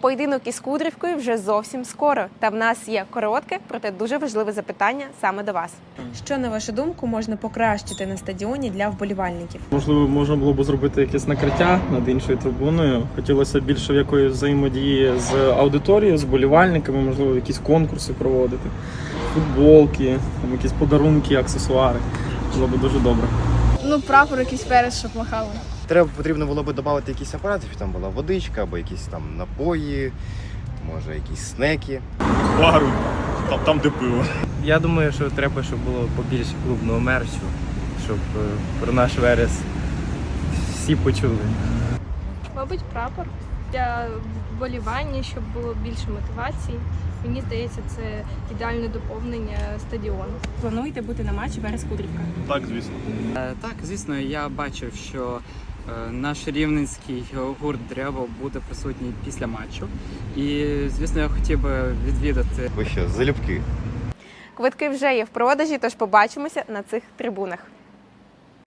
Поєдинок із Кудрівкою вже зовсім скоро. Та в нас є коротке, проте дуже важливе запитання саме до вас. Що на вашу думку можна покращити на стадіоні для вболівальників? Можливо, можна було б зробити якесь накриття над іншою трибуною. Хотілося більше в якоїсь взаємодії з аудиторією, з болівальниками, можливо, якісь конкурси проводити, футболки, там якісь подарунки, аксесуари. Було б дуже добре. Ну, прапор якийсь перед, щоб махали. Треба потрібно було б додати якісь апарати, щоб там була водичка або якісь там напої, може якісь снеки. Бару, там, там де пиво. Я думаю, що треба, щоб було побільше клубного мерчу, щоб е, про наш верес всі почули. Мабуть, прапор для вболівання, щоб було більше мотивації. Мені здається, це ідеальне доповнення стадіону. Плануєте бути на матчі Верес Кудрівка? Так, звісно. Е, Так, звісно, я бачив, що е, наш рівненський гурт Древо буде присутній після матчу. І, звісно, я хотів би відвідати Ви що, залюбки? Квитки вже є в продажі, тож побачимося на цих трибунах.